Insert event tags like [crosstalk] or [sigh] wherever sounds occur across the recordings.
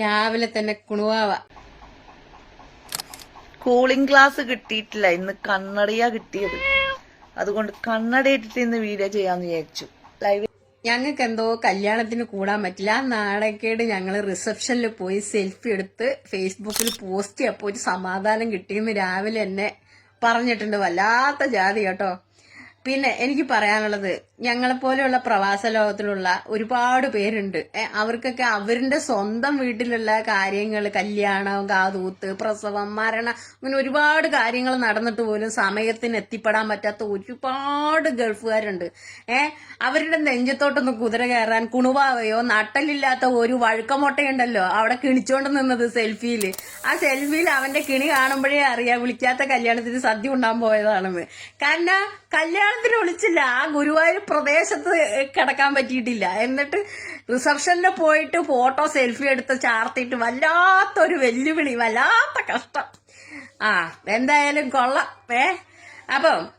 രാവിലെ തന്നെ കുണുവാവ. Cooling glass കിട്ടിയിട്ടില്ല. ഇന്ന് കണ്ണടയാ കിട്ടിയത്. അതുകൊണ്ട് കണ്ണട ഇട്ടിട്ട് ഇന്ന് വീഡിയോ ചെയ്യാന്ന് വിചാരിച്ചു. ലൈവ് ഞങ്ങൾക്ക് എന്തോ കല്യാണത്തിന് കൂടാൻ പറ്റില്ല. ആ നാടകക്കേട് ഞങ്ങൾ റിസപ്ഷനിൽ പോയി സെൽഫി എടുത്ത് ഫേസ്ബുക്കിൽ പോസ്റ്റ് ചെയ്യപ്പോ ഒരു സമാധാനം കിട്ടിയെന്ന് രാവിലെ എന്നെ പറഞ്ഞിട്ടുണ്ട്. വല്ലാത്ത ജാതി കേട്ടോ. പിന്നെ എനിക്ക് പറയാനുള്ളത് ഞങ്ങളെപ്പോലെയുള്ള പ്രവാസ ലോകത്തിലുള്ള ഒരുപാട് പേരുണ്ട്. അവർക്കൊക്കെ അവരുടെ സ്വന്തം വീട്ടിലുള്ള കാര്യങ്ങൾ കല്യാണം കാതൂത്ത് പ്രസവം മരണം അങ്ങനെ ഒരുപാട് കാര്യങ്ങൾ നടന്നിട്ട് പോലും സമയത്തിന് എത്തിപ്പെടാൻ പറ്റാത്ത ഒരുപാട് ഗൾഫുകാരുണ്ട്. ഏ അവരുടെ നെഞ്ചത്തോട്ടൊന്ന് കുതിര കയറാൻ കുണുവാവയോ നട്ടലില്ലാത്ത ഒരു വഴുക്കമൊട്ടയുണ്ടല്ലോ അവിടെ കിണിച്ചോണ്ട് നിന്നത് സെൽഫിയിൽ ആ സെൽഫിയിൽ അവന്റെ കിണി കാണുമ്പോഴേ അറിയാം വിളിക്കാത്ത കല്യാണത്തിന് സദ്യ ഉണ്ടാകാൻ പോയതാണെന്ന്. കാരണം കല്യാണത്തിന് വിളിച്ചില്ല. ആ ഗുരുവായൂർ പ്രദേശത്ത് കിടക്കാൻ പറ്റിയിട്ടില്ല. എന്നിട്ട് റിസപ്ഷനിൽ പോയിട്ട് ഫോട്ടോ സെൽഫി എടുത്ത് ചാർത്തിയിട്ട് വല്ലാത്തൊരു വെല്ലുവിളി വല്ലാത്ത കഷ്ടം. ആ എന്തായാലും കൊള്ളാം. ഏ അപ്പം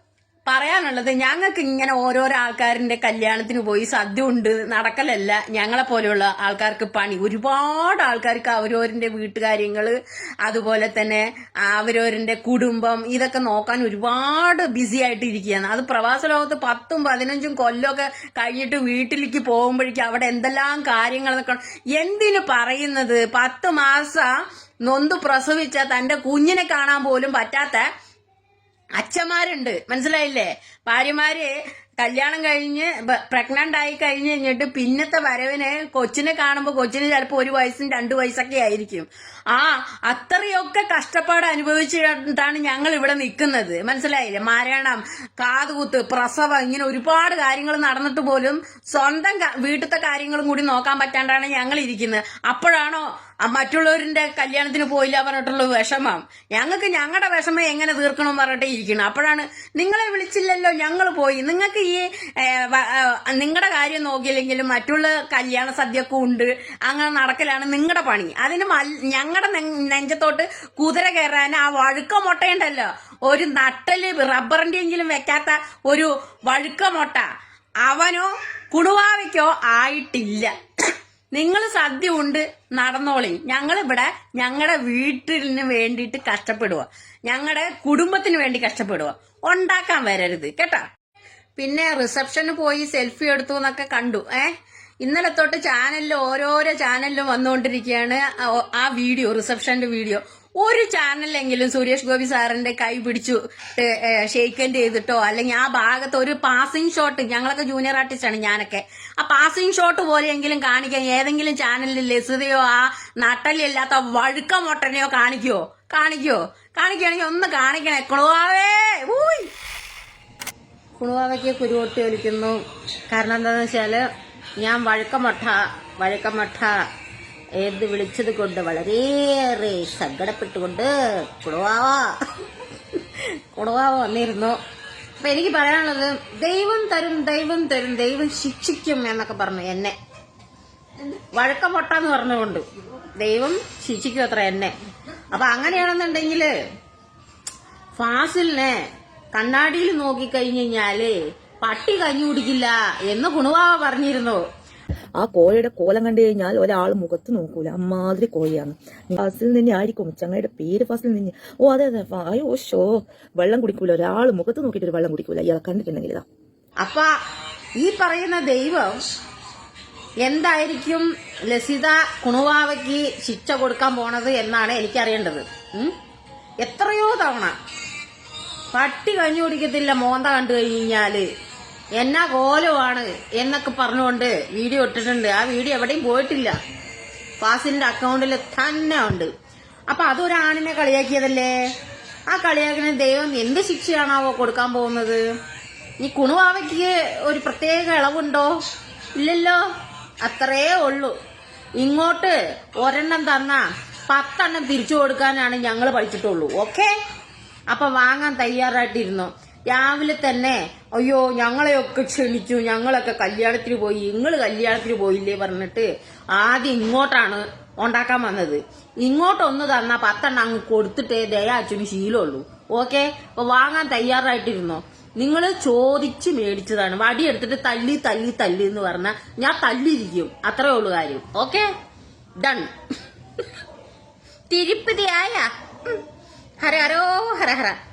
പറയാനുള്ളത് ഞങ്ങൾക്ക് ഇങ്ങനെ ഓരോരോ ആൾക്കാരിന്റെ കല്യാണത്തിന് പോയി സദ്യ ഉണ്ട് നടക്കലല്ല. ഞങ്ങളെ പോലെയുള്ള ആൾക്കാർക്ക് പണി. ഒരുപാട് ആൾക്കാർക്ക് അവരവരിന്റെ വീട്ടുകാര്യങ്ങൾ അതുപോലെ തന്നെ അവരവരിന്റെ കുടുംബം ഇതൊക്കെ നോക്കാൻ ഒരുപാട് ബിസി ആയിട്ട് ഇരിക്കുകയാണ്. അത് പ്രവാസ ലോകത്ത് പത്തും പതിനഞ്ചും കൊല്ലമൊക്കെ കഴിഞ്ഞിട്ട് വീട്ടിലേക്ക് പോകുമ്പോഴേക്കും അവിടെ എന്തെല്ലാം കാര്യങ്ങൾ എന്തിനു പറയുന്നത്? പത്ത് മാസം നൊന്ത് പ്രസവിച്ച തന്റെ കുഞ്ഞിനെ കാണാൻ പോലും പറ്റാത്ത അച്ഛന്മാരുണ്ട്. മനസ്സിലായില്ലേ? ഭാര്യമാര് കല്യാണം കഴിഞ്ഞ് പ്രഗ്നന്റ് ആയി കഴിഞ്ഞ് കഴിഞ്ഞിട്ട് പിന്നത്തെ വരവിന് കൊച്ചിനെ കാണുമ്പോൾ കൊച്ചിന് ചിലപ്പോൾ ഒരു വയസ്സും രണ്ട് വയസ്സൊക്കെ ആയിരിക്കും. ആ അത്രയൊക്കെ കഷ്ടപ്പാട് അനുഭവിച്ചിട്ടാണ് ഞങ്ങൾ ഇവിടെ നിൽക്കുന്നത്. മനസ്സിലായില്ലേ? മരണം കാതുകുത്ത് പ്രസവം ഇങ്ങനെ ഒരുപാട് കാര്യങ്ങൾ നടന്നിട്ട് പോലും സ്വന്തം വീട്ടിലത്തെ കാര്യങ്ങളും കൂടി നോക്കാൻ പറ്റാണ്ടാണ് ഞങ്ങൾ ഇരിക്കുന്നത്. അപ്പോഴാണോ മറ്റുള്ളവരിന്റെ കല്യാണത്തിന് പോയില്ല പറഞ്ഞിട്ടുള്ള വിഷമം? ഞങ്ങൾക്ക് ഞങ്ങളുടെ വിഷമം എങ്ങനെ തീർക്കണം പറഞ്ഞിട്ടേ ഇരിക്കണം അപ്പോഴാണ് നിങ്ങളെ വിളിച്ചില്ലല്ലോ ഞങ്ങൾ പോയി. നിങ്ങൾക്ക് ഈ നിങ്ങളുടെ കാര്യം നോക്കിയില്ലെങ്കിലും മറ്റുള്ള കല്യാണ സദ്യയൊക്കെ ഉണ്ട്. അങ്ങനെ നടക്കലാണ് നിങ്ങളുടെ പണി. അതിന് ഞങ്ങളുടെ നെഞ്ചത്തോട്ട് കുതിര കയറാൻ ആ വഴുക്ക മുട്ടയുണ്ടല്ലോ ഒരു നട്ടൽ റബ്ബറിന്റെ എങ്കിലും വെക്കാത്ത ഒരു വഴുക്ക മുട്ട അവനോ കുണുവാവയ്ക്കോ ആയിട്ടില്ല. നിങ്ങൾ സദ്യ ഉണ്ട് നടന്നോളി. ഞങ്ങളിവിടെ ഞങ്ങളുടെ വീട്ടിന് വേണ്ടിയിട്ട് കഷ്ടപ്പെടുക ഞങ്ങളുടെ കുടുംബത്തിന് വേണ്ടി കഷ്ടപ്പെടുക ഉണ്ടാക്കാൻ വരരുത്. കേട്ടാ? പിന്നെ റിസപ്ഷന് പോയി സെൽഫി എടുത്തു എന്നൊക്കെ കണ്ടു. ഏ? ഇന്നലെ തൊട്ട് ചാനലിൽ ഓരോരോ ചാനലിലും വന്നുകൊണ്ടിരിക്കുകയാണ് ആ- വീഡിയോ റിസപ്ഷന്റെ വീഡിയോ. ഒരു ചാനലിലെങ്കിലും സുരേഷ് ഗോപി സാറിന്റെ കൈ പിടിച്ചു ഷെയ്ക്കൻഡ് ചെയ്തിട്ടോ അല്ലെങ്കിൽ ആ ഭാഗത്ത് ഒരു പാസിംഗ് ഷോട്ട് ഞങ്ങളൊക്കെ ജൂനിയർ ആർട്ടിസ്റ്റ് ആണ് ഞാനൊക്കെ. ആ പാസിംഗ് ഷോട്ട് പോലെയെങ്കിലും കാണിക്കാൻ ഏതെങ്കിലും ചാനലിൽ ലസിതയോ ആ നട്ടലില്ലാത്ത വഴുക്ക മൊട്ടനെയോ കാണിക്കോ? കാണിക്കോ? കാണിക്കുകയാണെങ്കിൽ ഒന്ന് കാണിക്കണേ. ആവേ! ഊയ്! കുണുവാവയ്ക്ക് കുരുവൊട്ടി ഒലിക്കുന്നു. കാരണം എന്താണെന്ന് വെച്ചാൽ ഞാൻ വഴക്കമൊട്ട വഴക്കമൊട്ട ഏത് വിളിച്ചത് കൊണ്ട് വളരെയേറെ സങ്കടപ്പെട്ടുകൊണ്ട് കുണുവാവ കുണുവാവ വന്നിരുന്നു. അപ്പൊ എനിക്ക് പറയാനുള്ളത് ദൈവം തരും ദൈവം തരും ദൈവം ശിക്ഷിക്കും എന്നൊക്കെ പറഞ്ഞു എന്നെ. വഴക്കമൊട്ട എന്ന് പറഞ്ഞുകൊണ്ട് ദൈവം ശിക്ഷിക്കും അത്ര എന്നെ. അപ്പൊ അങ്ങനെയാണെന്നുണ്ടെങ്കിൽ ഫാസിലിനെ കണ്ണാടിയിൽ നോക്കിക്കഴിഞ്ഞു കഴിഞ്ഞാൽ പട്ടി കഞ്ഞി കുടിക്കില്ല എന്ന് കുണുവാവ പറഞ്ഞിരുന്നു. ആ കോഴിയുടെ കോലം കണ്ടു കഴിഞ്ഞാൽ ഒരാൾ മുഖത്ത് നോക്കൂല. അമ്മാതിരി കോഴിയാണ്. ഫസിൽ നിന്ന് ആയിരിക്കും. ചങ്ങയുടെ പേര് ഫസിൽ നിന്ന്. ഓ അതെ അതെ. അയ്യോ ഷോ വെള്ളം കുടിക്കൂല. ഒരാൾ മുഖത്ത് നോക്കിയിട്ട് ഒരു വെള്ളം കുടിക്കൂല. ഇയാളെ കണ്ടിട്ടുണ്ടെങ്കിൽ ഇതാ. അപ്പ ഈ പറയുന്ന ദൈവം എന്തായിരിക്കും ലസിത കുണുവാവയ്ക്ക് ശിക്ഷ കൊടുക്കാൻ പോണത് എന്നാണ് എനിക്കറിയേണ്ടത്? എത്രയോ തവണ പട്ടി കഞ്ഞി കുടിക്കത്തില്ല മോന്ത കണ്ടു കഴിഞ്ഞാൽ. എന്നാ കോലമാണ് എന്നൊക്കെ പറഞ്ഞുകൊണ്ട് വീഡിയോ ഇട്ടിട്ടുണ്ട്. ആ വീഡിയോ എവിടെയും പോയിട്ടില്ല. ഫാസിലിന്റെ അക്കൗണ്ടിൽ തന്നെ ഉണ്ട്. അപ്പൊ അതൊരാണിനെ കളിയാക്കിയതല്ലേ? ആ കളിയാക്കിന് ദൈവം എന്ത് ശിക്ഷയാണാവോ കൊടുക്കാൻ പോകുന്നത്? ഈ കുണുവാവയ്ക്ക് ഒരു പ്രത്യേക ഇളവുണ്ടോ? ഇല്ലല്ലോ. അത്രേ ഉള്ളൂ. ഇങ്ങോട്ട് ഒരെണ്ണം തന്ന പത്തെണ്ണം തിരിച്ചു കൊടുക്കാനാണ് ഞങ്ങൾ പഠിച്ചിട്ടുള്ളൂ. ഓക്കെ? അപ്പൊ വാങ്ങാൻ തയ്യാറായിട്ടിരുന്നു. രാവിലെ തന്നെ അയ്യോ ഞങ്ങളെയൊക്കെ ക്ഷണിച്ചു ഞങ്ങളൊക്കെ കല്യാണത്തിന് പോയി നിങ്ങൾ കല്യാണത്തിന് പോയില്ലേ? പറഞ്ഞിട്ട് ആദ്യം ഇങ്ങോട്ടാണ് ഉണ്ടാക്കാൻ വന്നത്. ഇങ്ങോട്ടൊന്ന് തന്നാ പത്തെണ്ണം അങ്ങ് കൊടുത്തിട്ടേ ദയാച്ചന് ശീലമുള്ളൂ. ഓക്കെ? അപ്പൊ വാങ്ങാൻ തയ്യാറായിട്ടിരുന്നോ. നിങ്ങൾ ചോദിച്ച് മേടിച്ചതാണ്. വടി എടുത്തിട്ട് തല്ലി തല്ലി തല്ലി എന്ന് പറഞ്ഞാൽ ഞാൻ തല്ലിയിരിക്കും. അത്രേ ഉള്ളൂ കാര്യം. ഓക്കെ? ഡൺ [laughs] തിരുപ്പതി ആയ? Hare Hare Om oh, Hare Hare